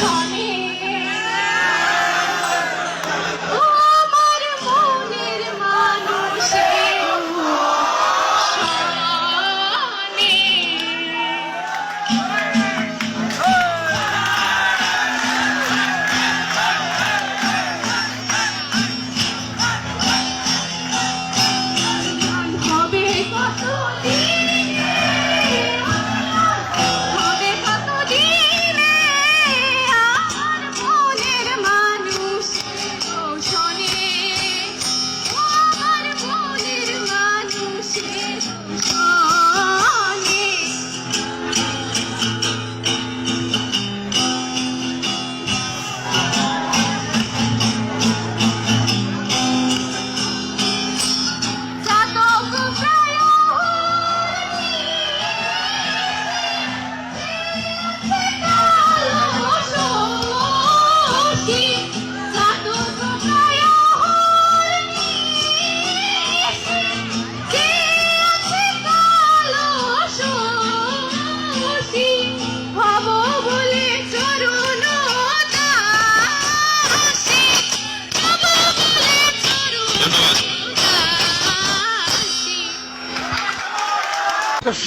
call me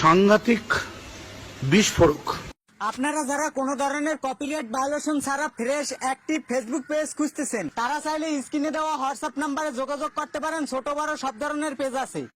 সাংঘাতিক বিস্ফোরক। আপনারা যারা কোনো ধরনের কপিরাইট ভায়োলেশন ছাড়া ফ্রেশ অ্যাক্টিভ ফেসবুক পেজ খুঁজতেছেন, তারা চাইলে স্ক্রিনে দেওয়া হোয়াটসঅ্যাপ নাম্বারে যোগাযোগ করতে পারেন, ছোট বড় সব ধরনের পেজ আছে।